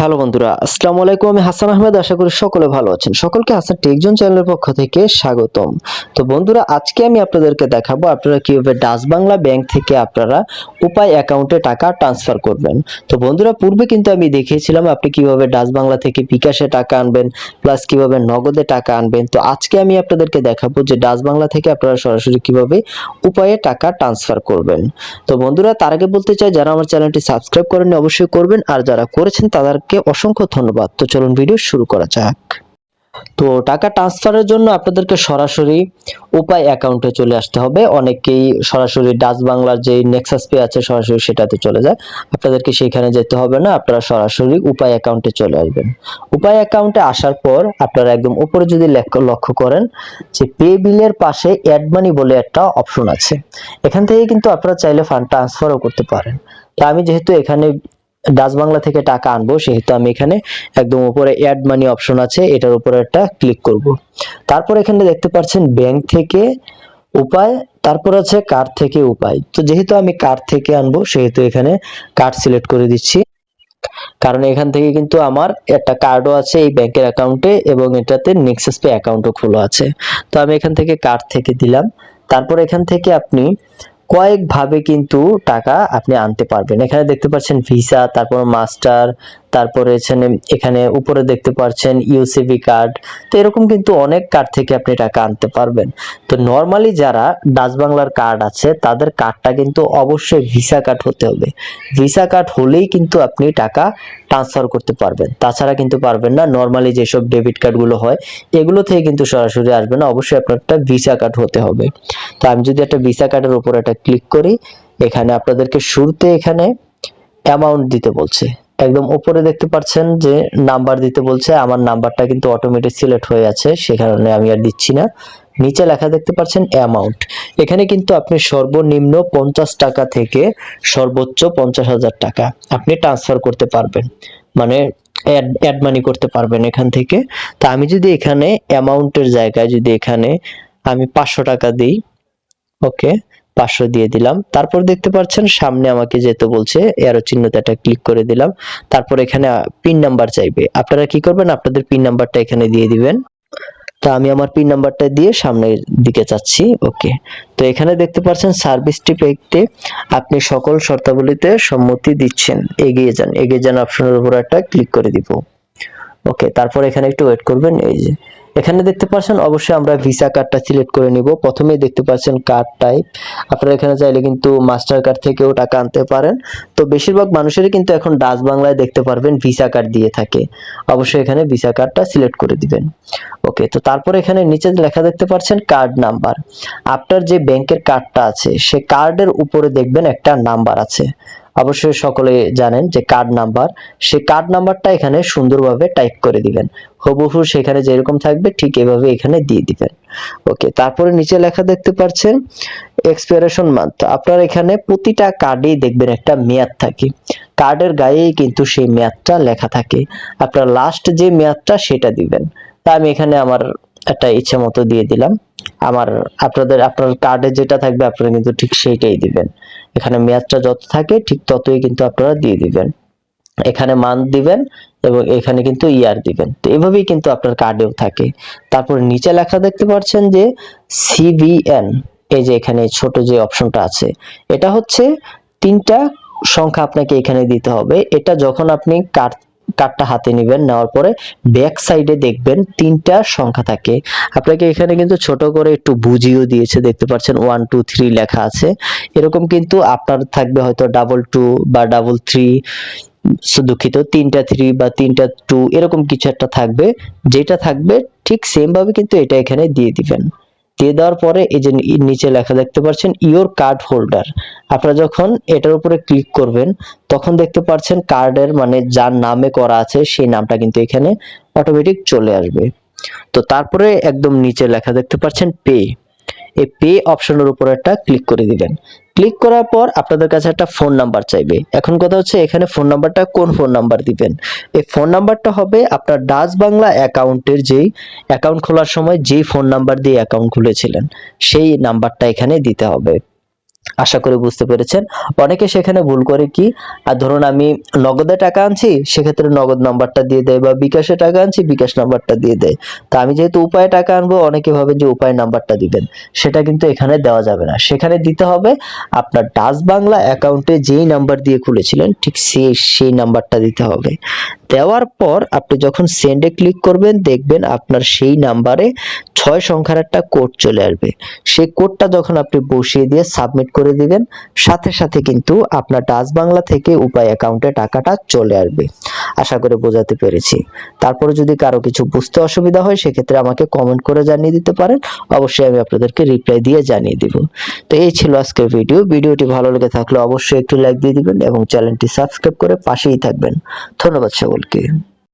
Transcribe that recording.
Hello বন্ধুরা, আসসালামু আলাইকুম। আমি হাসান আহমেদ, আশা করি সকলে ভালো আছেন। সকলকে হাসান টেকজন চ্যানেলের পক্ষ থেকে স্বাগতম। তো বন্ধুরা, আজকে আমি আপনাদেরকে দেখাবো আপনারা কীভাবে ডাচ বাংলা ব্যাংক থেকে আপনারা উপায় অ্যাকাউন্টে টাকা ট্রান্সফার করবেন। তো বন্ধুরা, পূর্বে কিন্তু আমি দেখিয়েছিলাম আপনি কীভাবে ডাচ বাংলা থেকে বিকাশে টাকা আনবেন, প্লাস কীভাবে নগদে টাকা আনবেন। তো আজকে আমি আপনাদেরকে দেখাবো যে ডাচ বাংলা থেকে আপনারা সরাসরি কীভাবে উপায়ে টাকা ট্রান্সফার করবেন। তো বন্ধুরা, তার আগে বলতে চাই, যারা আমার চ্যানেলটি সাবস্ক্রাইব করেননি, অবশ্যই করবেন। আর যারা করেছেন তাদেরকে অসংখ্য ধন্যবাদ। তো চলুন ভিডিও শুরু করা যাক। তো টাকা ট্রান্সফারের জন্য আপনাদেরকে সরাসরি উপায় অ্যাকাউন্টে চলে আসতে হবে। অনেকেই সরাসরি ডাচ বাংলার যে নেক্সাস পে আছে, সরাসরি সেটাতে চলে যায়। আপনাদেরকে সেখানে যেতে হবে না, আপনারা সরাসরি উপায় অ্যাকাউন্টে চলে আসবেন। উপায় অ্যাকাউন্টে আসার পর আপনারা একদম উপরে যদি লক্ষ্য করেন যে পে বিলের পাশে অ্যাড মানি বলে একটা অপশন আছে। এখান থেকে কিন্তু আপনারা চাইলে ফান্ড ট্রান্সফারও করতে পারেন। তা আমি যেহেতু এখানে ডাচ বাংলা থেকে টাকা আনব, সেহেতু আমি এখানে একদম উপরে অ্যাড মানি অপশন আছে, এটার উপরে একটা ক্লিক করব। তারপর এখানে দেখতে পাচ্ছেন ব্যাংক থেকে উপায়, তারপর আছে কার্ড থেকে উপায়। তো যেহেতু আমি কার্ড থেকে আনব, সেহেতু এখানে কার্ড সিলেক্ট করে দিচ্ছি। কারণ এখান থেকে কিন্তু আমার একটা কার্ডও আছে এই ব্যাংকের অ্যাকাউন্টে এবং এটাতে নেক্সাস পে অ্যাকাউন্টও খোলা আছে। তো আমি এখান থেকে কার্ড থেকে দিলাম। তারপর এখান থেকে আপনি কয়েকভাবে কিন্তু টাকা আপনি আনতে পারবেন। এখানে দেখতে পাচ্ছেন ভিসা তারপর মাস্টার তারপরে এখানে এখানে উপরে দেখতে পাচ্ছেন ইউসিবি কার্ড তো এরকম কিন্তু অনেক কার্ড থেকে আপনি টাকা আনতে পারবেন। তো নর্মালি যারা ডাচ বাংলার কার্ড আছে, তাদের কার্ডটা কিন্তু অবশ্যই ভিসা কার্ড হতে হবে। ভিসা কার্ড হলেই কিন্তু আপনি টাকা ট্রান্সফার করতে পারবেন। তাছাড়া কিন্তু পারবেন না নর্মালি যেসব ডেবিট কার্ডগুলো হয়, এগুলো থেকে কিন্তু সরাসরি আসবে না, অবশ্যই আপনার একটা ভিসা কার্ড হতে হবে। তো আমি যদি একটা ভিসা কার্ডের উপর একটা ক্লিক করি, এখানে আপনাদেরকে শুরুতে এখানে অ্যামাউন্ট দিতে বলছে। একদম উপরে দেখতে পাচ্ছেন যে নাম্বার দিতে বলছে, আমার নাম্বারটা কিন্তু অটোমেটিক সিলেক্ট হয়ে আছে, সে কারণে আমি আর দিচ্ছি না। নিচে লেখা দেখতে পাচ্ছেন অ্যামাউন্ট এখানে কিন্তু আপনি সর্বনিম্ন পঞ্চাশ টাকা থেকে সর্বোচ্চ পঞ্চাশ হাজার টাকা আপনি ট্রান্সফার করতে পারবেন। মানে অ্যাড মানি করতে পারবেন এখান থেকে। তা আমি যদি এখানে অ্যামাউন্টের জায়গায় যদি এখানে আমি পাঁচশো টাকা দিই ওকে পাঁচশো দিয়ে দিলাম। তারপর দেখতে পাচ্ছেন সামনে আমাকে যেতে বলছে এরো একটা ক্লিক করে দিলাম। তারপর এখানে পিন নাম্বার চাইবে। আপনারা কি করবেন? আপনাদের পিন নাম্বারটা এখানে দিয়ে দিবেন। তো আমি আমার পিন নাম্বারটা দিয়ে সামনের দিকে যাচ্ছি। ওকে। তো এখানে দেখতে পাচ্ছেন সার্ভিসটি পেতে আপনি সকল শর্তাবলীতে সম্মতি দিচ্ছেন। এগিয়ে যান। এগিয়ে যান অপশনের উপর একটা ক্লিক করে দিব। ওকে তারপর এখানে একটু ওয়েট করবেন, এই যে। এখানে দেখতে পাচ্ছেন, অবশ্যই আমরা ভিসা কার্ডটা সিলেক্ট করে নিব। প্রথমেই দেখতে পাচ্ছেন কার্ড টাইপ আপনারা এখানে চাইলে কিন্তু মাস্টার কার্ড থেকেও টাকা আনতে পারেন। তো বেশিরভাগ মানুষেরই কিন্তু এখন ডাচ বাংলায় দেখতে পারবেন ভিসা কার্ড দিয়ে থাকে। অবশ্যই এখানে ভিসা কার্ডটা সিলেক্ট করে দিবেন। ওকে তো তারপর এখানে নিচে লেখা দেখতে পাচ্ছেন কার্ড নাম্বার আপনার যে ব্যাংকের কার্ডটা আছে, সে কার্ডের উপরে দেখবেন একটা নাম্বার আছে। অবশ্যই সকলে জানেন যে কার্ড নাম্বার সেই কার্ড নাম্বারটা এখানে সুন্দরভাবে টাইপ করে দিবেন। হুবহু সেখানে যেরকম থাকবে ঠিক এভাবে এখানে দিয়ে দিবেন। ওকে তারপরে নিচে লেখা দেখতে পাচ্ছেন এক্সপায়ারেশন মান্থ আপনার এখানে প্রতিটা কার্ডেই দেখবেন একটা মেয়াদ থাকে। কার্ডের গায়েই কিন্তু সেই মেয়াদটা লেখা থাকে। আপনার লাস্ট যে মেয়াদটা সেটা দিবেন। তা আমি এখানে আমার একটা ইচ্ছে মতো দিয়ে দিলাম। আমার আপনাদের, আপনার কার্ডে যেটা থাকবে আপনারা কিন্তু ঠিক সেইটাই দিবেন। এখানে মেয়াদটা যত থাকে ঠিক ততই কিন্তু আপনারা দিয়ে দিবেন। এখানে মান্থ দিবেন এবং এখানে কিন্তু ইয়ার দিবেন। তো এভাবেই কিন্তু আপনার কার্ডেও থাকে। তারপর নিচে লেখা দেখতে পাচ্ছেন যে সিভিএন এই যে এখানে ছোট যে অপশনটা আছে, এটা হচ্ছে তিনটা সংখ্যা আপনাকে এখানে দিতে হবে। এটা যখন আপনি কার্ড কার্ডটা হাতে নেবেন, নেওয়ার পরে ব্যাক সাইডে দেখবেন তিনটা সংখ্যা থাকে। আপনাকে এখানে কিন্তু ছোট করে একটু বুঝিয়েও দিয়েছে, দেখতে পাচ্ছেন ওয়ান টু থ্রি লেখা আছে। এরকম কিন্তু আপনার থাকবে হয়তো ডাবল টু বা ডাবল থ্রি দুঃখিত, তিনটা থ্রি বা তিনটা টু এরকম কিছু একটা থাকবে, যেটা থাকবে ঠিক সেম ভাবে কিন্তু এটা এখানে দিয়ে দিবেন। দিয়ে দেওয়ার পরে এই যে নিচে লেখা দেখতে পাচ্ছেন ইওর কার্ড হোল্ডার আপনারা যখন এটার উপরে ক্লিক করবেন, তখন দেখতে পাচ্ছেন কার্ডের মানে যার নামে করা আছে, সেই নামটা কিন্তু এখানে অটোমেটিক চলে আসবে। তো তারপরে একদম নিচে লেখা দেখতে পাচ্ছেন পে এই পে অপশনের উপর একটা ক্লিক করে দিবেন। ক্লিক করার পর আপনাদের কাছে একটা ফোন নাম্বার চাইবে। এখন কথা হচ্ছে এখানে ফোন নাম্বারটা কোন ফোন নাম্বার দিবেন? এই ফোন নাম্বারটা হবে আপনার ডাচ বাংলা অ্যাকাউন্টের যেই অ্যাকাউন্ট খোলার সময় যেই ফোন নাম্বার দিয়ে অ্যাকাউন্ট খুলেছিলেন, সেই নাম্বারটা এখানে দিতে হবে। আশা করি বুঝতে পেরেছেন। অনেকে সেখানে ভুল করে কি, আর ধরুন আমি নগদে টাকা আনছি, সেক্ষেত্রে নগদ নাম্বারটা দিয়ে দেয় বা বিকাশে টাকা আনছি, বিকাশ নাম্বারটা দিয়ে দেয়। তা আমি যেহেতু উপায়ে টাকা আনব, অনেকে ভাবেন যে উপায় নাম্বারটা দিবেন। সেটা কিন্তু এখানে দেওয়া যাবে না। সেখানে দিতে হবে আপনার ডাচ বাংলা অ্যাকাউন্টে যেই নাম্বার দিয়ে খুলেছিলেন, ঠিক সেই সেই নাম্বারটা দিতে হবে। দেওয়ার পর আপনি যখন সেন্ডে ক্লিক করবেন, দেখবেন আপনার সেই নাম্বারে ছয় সংখ্যার একটা কোড চলে আসবে। সেই কোডটা যখন আপনি বসিয়ে দিয়ে সাবমিট করে দিবেন। সাথে সাথে কিন্তু আপনার ডাচ বাংলা থেকে উপায় অ্যাকাউন্টে টাকাটা চলে আসবে। আশা করে বোঝাতে পেরেছি। তারপরে যদি কারও কিছু বুঝতে অসুবিধা হয়, সেক্ষেত্রে আমাকে কমেন্ট করে জানিয়ে দিতে পারেন। অবশ্যই আমি আপনাদেরকে রিপ্লাই দিয়ে জানিয়ে দিব। তো এই ছিল আজকের ভিডিও ভিডিওটি ভালো লেগে থাকলে অবশ্যই একটু লাইক দিয়ে দিবেন এবং চ্যানেলটি সাবস্ক্রাইব করে পাশেই থাকবেন। ধন্যবাদ সকলকে।